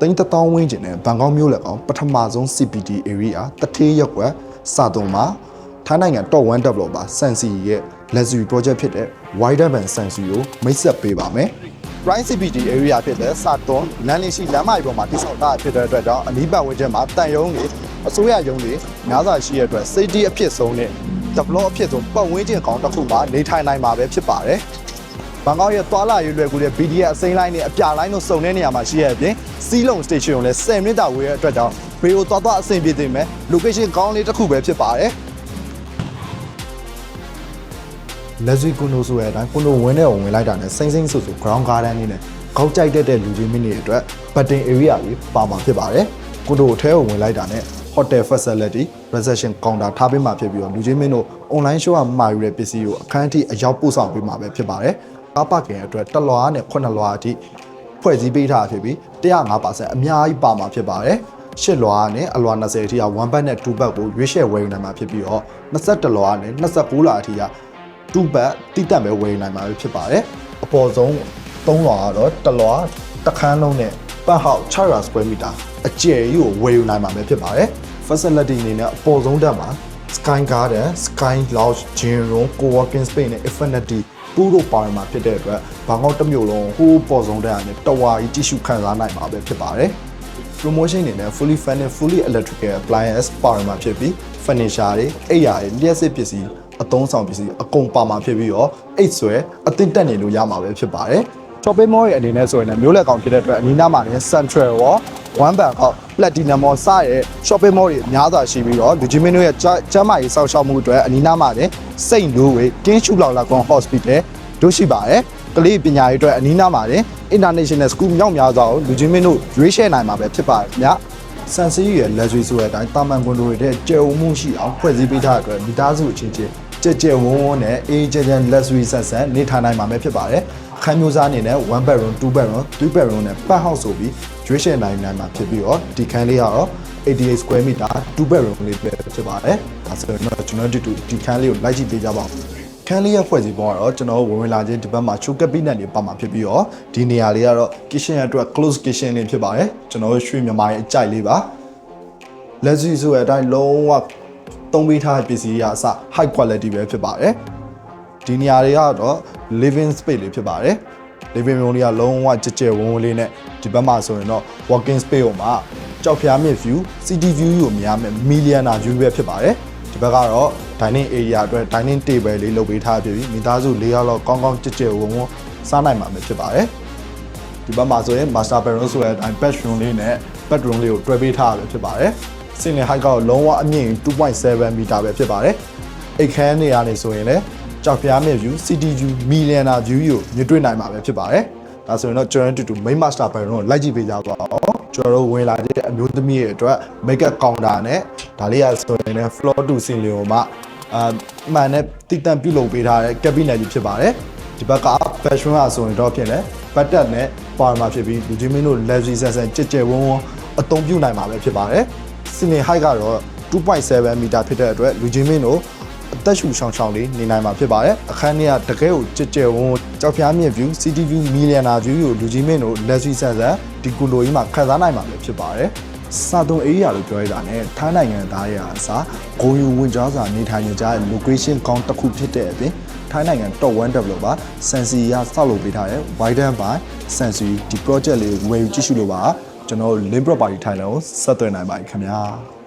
သိန်းတစ်သောင်းဝန်းကျင်နဲ့ဘန်ကောက်မြို့လက်ကောင်ပထမဆုံး CPD area တထေးရက်ကွက်စာတုံမှာထိုင်းနိုင်ငံ top 1 developer Sansi ရဲ့ luxury project ဖြစ်တဲ့ Wider Band Sansi ကိုမိတ်ဆက်ပေးပါမယ်။ Prime CPD area ဖြစ်တဲ့စာတုံလမ်းလေးရှိလမ်းမကြီးပေါ်မှာတိစောက်တာဖြစ်တဲ့အတွက်ကြောင့်အနီးပတ်ဝန်းကျင်မှာတန်ရုံးတွေအစိုးရရုံးတွေများစွာရှိရတဲ့အတွက် safety အဖြစ်ဆုံးနဲ့ develop အဖြစ်ဆုံးပတ်ဝန်းကျင်ကောင်တစ်ခုမှာနေထိုင်နိုင်မှာပဲဖြစ်ပါတယ်။ ဘန်ကောက်ရဲ့သွာလာရေးလွယ်ကူတဲ့ BDS အစိမ်းလိုင်းနဲ့အပြလိုင်းတို့စုံတဲ့နေရာမှာရှိရတဲ့အပြင်စီးလုံ station ကိုလည်း10မိနစ်တာဝေးရတဲ့အတွက်ကြောင့်ဘေးကိုသွားသွားအဆင်ပြေသိမယ် location ကောင်းလေးတစ်ခုပဲဖြစ်ပါတယ်လက်စွီကွန်ဒိုဆိုတဲ့အတိုင်းကွန်ဒိုဝင်းတဲ့ဝင်လိုက်တာနဲ့စိမ့်စိမ့်ဆူဆူ ground garden လေးနဲ့ကောက်ကြိုက်တတ်တဲ့လူချင်းမင်းတွေအတွက် button area ကြီးပါမှာဖြစ်ပါတယ်ကွန်ဒိုထဲကိုဝင်လိုက်တာနဲ့ hotel facility reception counter ထားပေးမှာဖြစ်ပြီးတော့လူချင်းမင်းတို့ online show ကမှာယူတဲ့ပစ္စည်းကိုအခန်းအထိအရောက်ပို့ဆောင်ပေးမှာပဲဖြစ်ပါတယ် ကားပါကင်အတွက်တစ်လွာနဲ့9လွာအထိဖွဲ့စည်းပေးထားဖြစ်ပြီး105%အများကြီးပါမှာဖြစ်ပါတယ်ရှစ်လွာနဲ့အလွာ20အထိက1ဘတ်နဲ့2ဘတ်ကိုရွေးချယ်ဝယ်ယူနိုင်မှာဖြစ်ပြီးတော့21လွာနဲ့29လွာအထိက2ဘတ်တိတက်ပဲဝယ်ယူနိုင်မှာဖြစ်ပါတယ်အပေါ်ဆုံး3လွာကတော့တစ်လွာတစ်ခန်းလုံးနဲ့ပတ်ဟောက်600 square meter အကျယ်ကြီးကိုဝယ်ယူနိုင်မှာပဲဖြစ်ပါတယ် facility အနေနဲ့အပေါ်ဆုံးတက်မှာ Sky Garden, Sky Lounge, Gym Room, Co-working Space နဲ့ Infinity ပူတို့ပါရမှာဖြစ်တဲ့အတွက်ဘန်ကောက်တစ်မြို့လုံးဟိုးပေါ်ဆုံးတက်အနေနဲ့တဝါကြီးကြည့်ရှုခံစားနိုင်မှာပဲဖြစ်ပါတယ်။ promotion အနေနဲ့ fully furnished fully electrical appliance ပါရမှာဖြစ်ပြီး furniture တွေအိပ်ယာတွေလျှက်စစ်ပစ္စည်းအသုံးဆောင်ပစ္စည်းအကုန်ပါမှာဖြစ်ပြီးတော့အိတ်ဆွဲအသင့်တက်နေလို့ရမှာပဲဖြစ်ပါတယ်။ shopping mall ရဲ့အနေနဲ့ဆိုရင်လည်းမျိုးလက်ကောင်ဖြစ်တဲ့အတွက်အနီးနားမှာလည်း Central ရော One Bangkok Platinum Mall စတဲ့ shopping mall တွေအများစွာရှိပြီးတော့လူကြီးမင်းတို့ရဲ့ကျကျန်းမာရေးစောင့်ရှောက်မှုအတွက်အနီးနားမှာလည်းစိတ်နိုးဝေတင်းရှူလောက်လာကွန် hospital တို့ရှိပါတယ်ကလေးပညာရေးအတွက်အနီးနားမှာလည်း international school မြောက်များစွာကိုလူကြီးမင်းတို့ရွေးချယ်နိုင်မှာပဲဖြစ်ပါတယ်ခင်ဗျာဆန်စီရဲ့ luxury ဆိုတဲ့အတိုင်းတာမန်ကွန်ဒိုတွေတဲ့ကျယ်ဝန်းမှုရှိအောင်ဖွဲ့စည်းပေးထားတဲ့အတွက်မိသားစုအချင်းချင်းကြက်ကြက်ဝန်းဝန်းနဲ့အေးကြက်ကြက် luxury ဆက်ဆက်နေထိုင်နိုင်မှာပဲဖြစ်ပါတယ်အ ခန်းမျိုးစားအနေနဲ့1 bedroom 2 bedroom 3 bedroom နဲ့ပတ် house ဆိုပြီးရွေးချယ်နိုင်နိုင်မှာဖြစ်ပြီးတော့ဒီခန်းလေးကတော့88 square meter 2 bedroom လေးပဲဖြစ်ပါတယ်ဒါဆိုရင်တော့ကျွန်တော်တို့ဒီခန်းလေးကိုလိုက်ကြည့်ပေးကြပါဦးခန်းလေးရဲ့ဖွဲ့စည်းပုံကတော့ကျွန်တော်ဝင်ဝင်လာခြင်းဒီဘက်မှာ show cabinet တွေပါမှာဖြစ်ပြီးတော့ဒီနေရာလေးကတော့ kitchen အတွက် close kitchen လေးဖြစ်ပါတယ်ကျွန်တော်ရွှေမြန်မာရဲ့အကြိုက်လေးပါလက်ရှိဆိုတဲ့အတိုင်းလုံးဝသုံးပေးထားတဲ့ပစ္စည်းတွေအစ high quality ပဲဖြစ်ပါတယ် ဒီနေရာတွေကတော့ living space လေးဖြစ်ပါတယ် living room လေးကလုံးဝကြက်ကြက်ဝန်းဝန်းလေးနဲ့ဒီဘက်မှာဆိုရင်တော့ walking space ကိုမှာကြောက်ဖျားမြင့် view city view ကိုမြင်ရမယ် millionaire view ပဲဖြစ်ပါတယ်ဒီဘက်ကတော့ dining area အတွက် dining table လေးလုပ်ပေးထားပြပြီးမိသားစု၄ယောက်လောက်ကောင်းကောင်းကြက်ကြက်ဝန်းဝန်းစားနိုင်မှာပဲဖြစ်ပါတယ်ဒီဘက်မှာဆိုရင် master bedroom ဆိုတဲ့အတိုင်း bedroom လေးနဲ့ bedroom လေးကိုတွဲပေးထားရပဲဖြစ်ပါတယ်စင်လင် height ကတော့လုံးဝအမြင့်2.7 meter ပဲဖြစ်ပါတယ်အိတ်ခမ်းနေရာနေဆိုရင်လည်း ကြောက်ပြားမြင့် view city view millionaire view ကိုမြင်တွေ့နိုင်မှာပဲဖြစ်ပါတယ်ဒါဆိုရင်တော့ကျွန်တော်တို့တူ main master bedroom ကိုလိုက်ကြည့်ပေးကြပါဦးကျွန်တော်တို့ဝင်လာတဲ့အမျိုးသမီးရဲ့အတွက် make up counter နဲ့ဒါလေးရဆိုရင်လည်း floor to ceiling ကိုမှအာမှန်နဲ့တည်တံ့ပြုလုပ်ပေးထားတဲ့ cabinet ကြီးဖြစ်ပါတယ်ဒီဘက်က fashion ကဆိုရင်တော့ဖြစ်လဲပတ်တက်နဲ့ပါမှာဖြစ်ပြီးလူချင်းမင်းတို့ luxury ဆန်ဆန်ကြက်ကြက်ဝန်းဝန်းအသုံးပြုနိုင်မှာပဲဖြစ်ပါတယ်စင်လင် height ကတော့2.7 meter ဖြစ်တဲ့အတွက်လူချင်းမင်းတို့ အသက်ရှူရှောင်းရှောင်းလေးနေနိုင်မှာဖြစ်ပါတယ်အခန်းထဲကတကယ်ကိုကြက်ကြက်ဝန်းဝန်းကြောက်ဖျားမြင့် view city view millionaire view ကိုလူချင်းမင်းတို့ luxury ဆန်ဆန်ဒီကွန်ဒိုကြီးမှာခံစားနိုင်မှာပဲဖြစ်ပါတယ်စာတုံအေးရလို့ပြောရတာ ਨੇ ထိုင်းနိုင်ငံသားရအစားဂုံယူဝင်ကြားစာနေထိုင်နေကြတဲ့ location ကောင်းတစ်ခုဖြစ်တဲ့အပြင်ထိုင်းနိုင်ငံ top 1 developer Sensi ရစောက်လုပ်ပေးထားတဲ့ Widen by Sensi ဒီ project လေးကိုဝယ်ယူကြည့်ရှုလို့ပါကျွန်တော် link property Thailand ကိုဆက်သွယ်နိုင်ပါတယ်ခင်ဗျာ